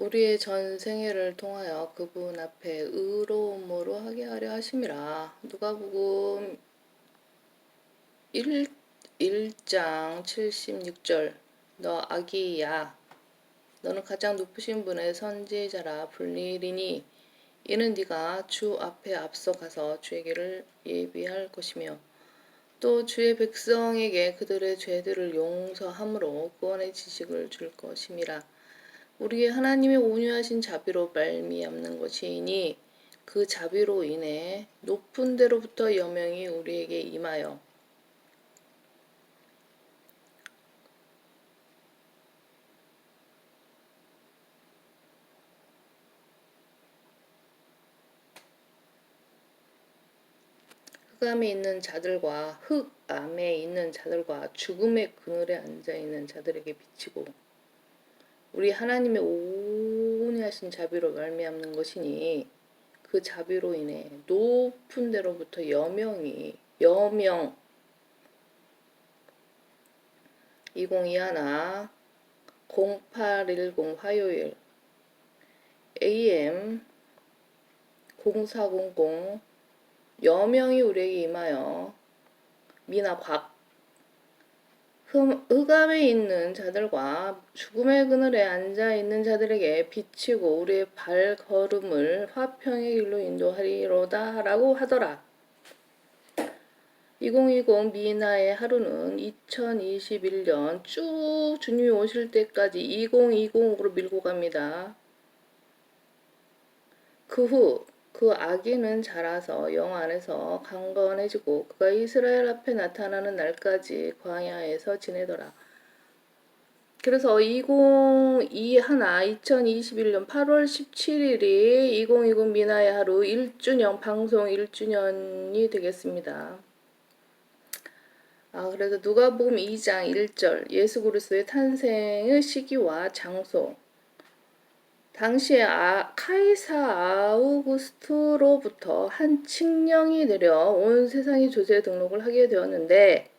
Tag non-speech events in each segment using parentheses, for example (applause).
우리의 전 생애를 통하여 그분 앞에 의로움으로 하게 하려 하심이라. 누가복음 1, 1장 76절 너 아기야 너는 가장 높으신 분의 선지자라 불리리니 이는 네가 주 앞에 앞서가서 주의 길을 예비할 것이며 또 주의 백성에게 그들의 죄들을 용서함으로 구원의 지식을 줄 것임이라. 우리의 하나님의 온유하신 자비로 말미암는 것이니 그 자비로 인해 높은 데로부터 여명이 우리에게 임하여 흑암에 있는 자들과 흑암에 있는 자들과 죽음의 그늘에 앉아 있는 자들에게 비치고 우리 하나님의 온유하신 자비로 말미암는 것이니 그 자비로 인해 높은 데로부터 여명이 여명. 2021 0810 화요일. AM 0400 여명이 우리에게 임하여 미나 곽 흠- 흑암에 있는 자들과 죽음의 그늘에 앉아 있는 자들에게 비치고 우리의 발걸음을 화평의 길로 인도하리로다 라고 하더라. 2020 미나의 하루는 2021년 쭉 주님이 오실 때까지 2020으로 밀고 갑니다. 그 후 그 아기는 자라서 영 안에서 강건해지고 그가 이스라엘 앞에 나타나는 날까지 광야에서 지내더라. 그래서 2021 2021년 8월 17일이 2020 미나의 하루 1주년 방송 1주년이 되겠습니다. 아, 그래서 누가복음 2장 1절 예수 그리스도의 탄생의 시기와 장소 당시에 아, 카이사 아우구스트로부터 한 칙령이 내려 온 세상이 조세 등록을 하게 되었는데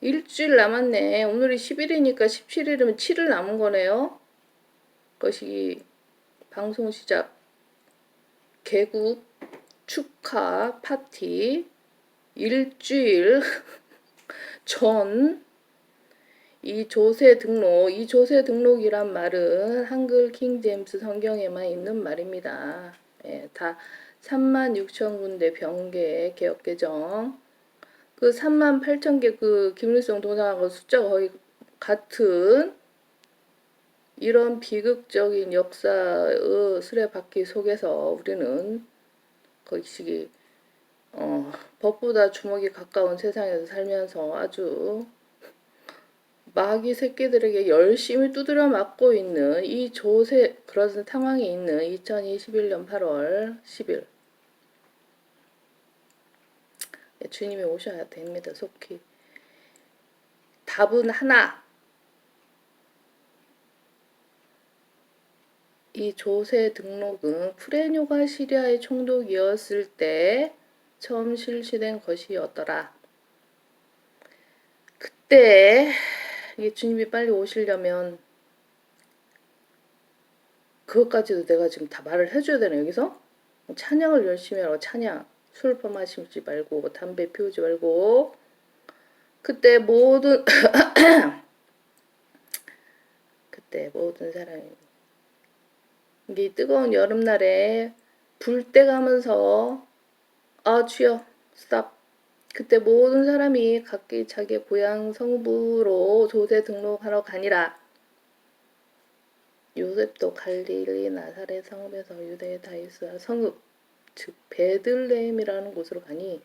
일주일 남았네. 오늘이 10일이니까 17일이면 7일 남은 거네요. 그것이 방송 시작 개국 축하 파티 일주일 (laughs) 전 이 조세 등록, 이 조세 등록이란 말은 한글 킹제임스 성경에만 있는 말입니다. 예, 다 3만 6천 군데 병계 개혁 개정. 그 3만 8천 개 그 김일성 동상하고 숫자가 거의 같은 이런 비극적인 역사의 수레바퀴 속에서 우리는 거기시기 어, 법보다 주먹이 가까운 세상에서 살면서 아주 마귀 새끼들에게 열심히 두드려 맞고 있는 이 조세 그런 상황에 있는 2021년 8월 10일. 네, 주님이 오셔야 됩니다. 속히. 답은 하나. 이 조세 등록은 프레뇨가 시리아의 총독이었을 때 처음 실시된 것이었더라. 그때 주님이 빨리 오시려면 그것까지도 내가 지금 다 말을 해줘야 되나 여기서? 찬양을 열심히 하라고 찬양. 술 퍼마시지 말고 담배 피우지 말고. 그때 모든 (coughs) 그때 모든 사람이 이 뜨거운 여름날에 불 떼가면서 아 주여 스탑 그때 모든 사람이 각기 자기 고향 성부로 조세 등록하러 가니라. 요셉도 갈릴리 나사렛 성읍에서 유대 다이스와 성읍 즉 베들레헴이라는 곳으로 가니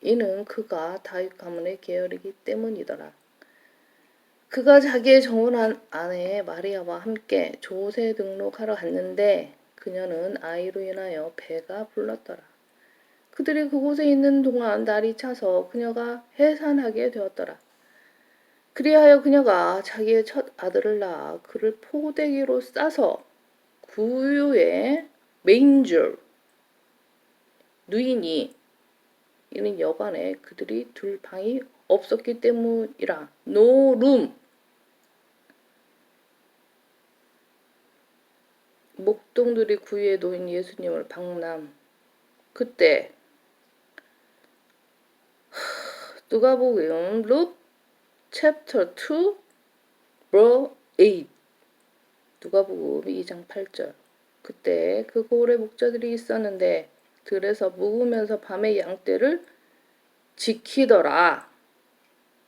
이는 그가 다윗 가문의 계열이기 때문이더라. 그가 자기의 정혼한 아내 마리아와 함께 조세 등록하러 갔는데 그녀는 아이로 인하여 배가 불렀더라. 그들이 그곳에 있는 동안 날이 차서 그녀가 해산하게 되었더라. 그리하여 그녀가 자기의 첫 아들을 낳아 그를 포대기로 싸서 구유에 메인저 누이니 이는 여관에 그들이 둘 방이 없었기 때문이라 노룸 목동들이 구유에 놓인 예수님을 방남. 그때 누가복음 룩 챕터 2 bro 8 누가복음 2장 8절 그때 그 고을에 목자들이 있었는데 들에서 묵으면서 밤에 양떼를 지키더라.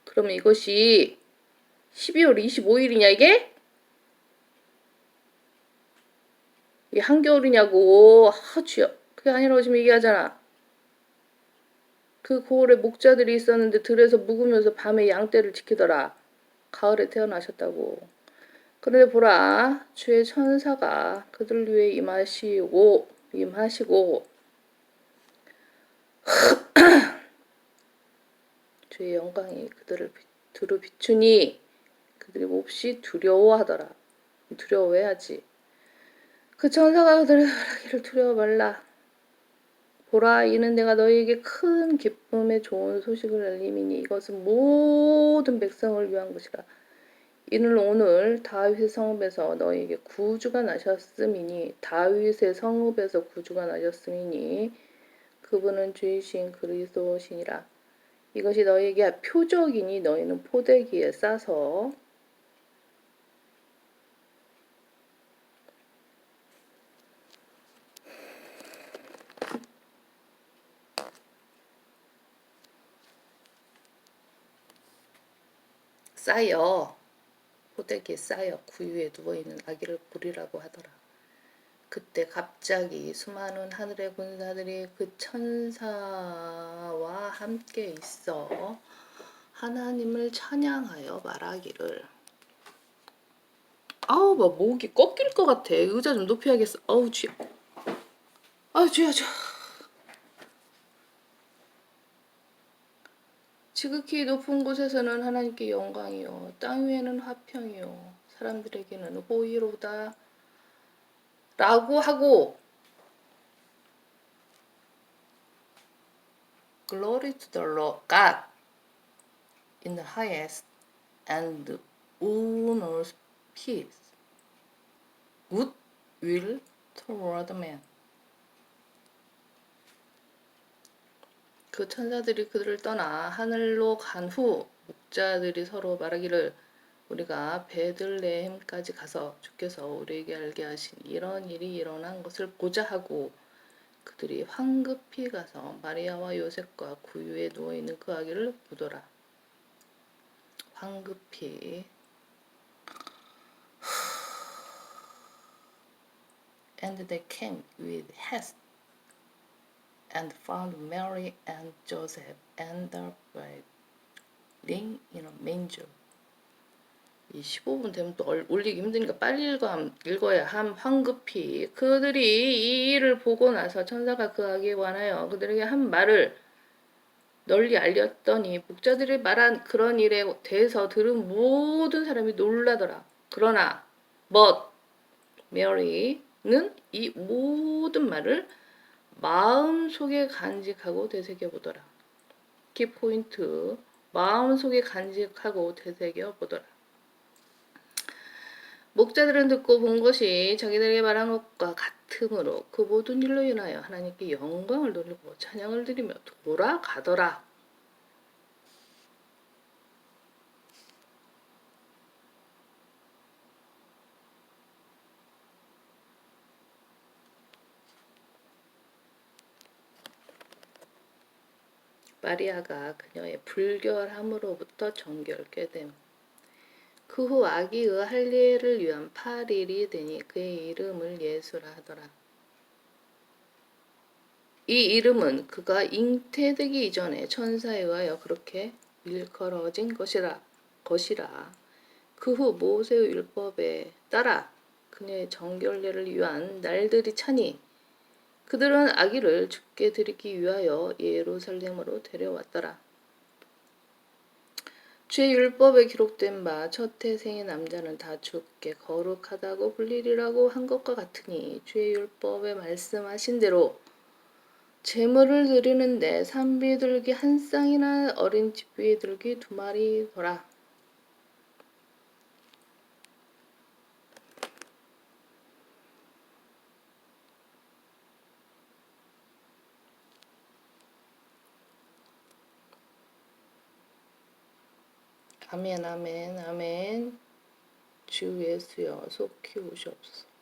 그러면 이것이 12월 25일이냐 이게? 이게 한겨울이냐고 아 주여 그게 아니라고 지금 얘기하잖아. 그 고을에 목자들이 있었는데 들에서 묵으면서 밤에 양떼를 지키더라. 가을에 태어나셨다고. 그런데 보라, 주의 천사가 그들 위해 임하시고, 임하시고, (clears throat) 주의 영광이 그들을 비- 두루 비추니 그들이 몹시 두려워하더라. 두려워해야지. 그 천사가 그들을 말하기를 두려워 말라. 보라, 이는 내가 너희에게 큰 기쁨의 좋은 소식을 알림이니 이것은 모든 백성을 위한 것이라. 이는 오늘 다윗의 성읍에서 너희에게 구주가 나셨음이니 다윗의 성읍에서 구주가 나셨음이니 그분은 주이신 그리스도시니라. 이것이 너희에게 표적이니 너희는 포대기에 싸서 쌓여 포대기에 쌓여 구유에 누워있는 아기를 보리라고 하더라. 그때 갑자기 수많은 하늘의 군사들이 그 천사와 함께 있어 하나님을 찬양하여 말하기를. 아우 막 목이 꺾일 것 같아. 의자 좀 높이 하겠어. 아우 쥐야 아우 쥐야 쥐야 지극히 높은 곳에서는 하나님께 영광이요 땅 위에는 화평이요 사람들에게는 호의로다 라고 하고 Glory to the Lord God in the highest and on earth peace good will toward man 그 천사들이 그들을 떠나 하늘로 간 후 목자들이 서로 말하기를 우리가 베들레헴까지 가서 주께서 우리에게 알게 하신 이런 일이 일어난 것을 보자 하고 그들이 황급히 가서 마리아와 요셉과 구유에 누워 있는 그 아기를 보더라. 황급히 (sighs) And they came with haste and found Mary and Joseph and the lying in a manger. 이 15분 되면 또 얼- 올리기 힘드니까 빨리 읽어, 읽어야 함 황급히 그들이 이 일을 보고 나서 천사가 그 아기에 관하여 그들에게 한 말을 널리 알렸더니 목자들이 말한 그런 일에 대해서 들은 모든 사람이 놀라더라. 그러나 but 메리는 이 모든 말을 마음속에 간직하고 되새겨 보더라. 키포인트 마음속에 간직하고 되새겨 보더라. 목자들은 듣고 본 것이 자기들에게 말한 것과 같으므로 그 모든 일로 인하여 하나님께 영광을 돌리고 찬양을 드리며 돌아가더라. 마리아가 그녀의 불결함으로부터 정결케 됨. 그 후 아기의 할례를 위한 8일이 되니 그의 이름을 예수라 하더라. 이 이름은 그가 잉태되기 이전에 천사에 의하여 그렇게 일컬어진 것이라 것이라. 그 후 모세의 율법에 따라 그녀의 정결례를 위한 날들이 차니 그들은 아기를 죽게 드리기 위하여 예루살렘으로 데려왔더라. 주의 율법에 기록된 바 첫 태생의 남자는 다 죽게 거룩하다고 불리리라고 한 것과 같으니 주의 율법에 말씀하신 대로 제물을 드리는데 산비둘기 한 쌍이나 어린 집비둘기 두 마리더라. 아멘 아멘 아멘. 주 예수여 속 키우시옵소서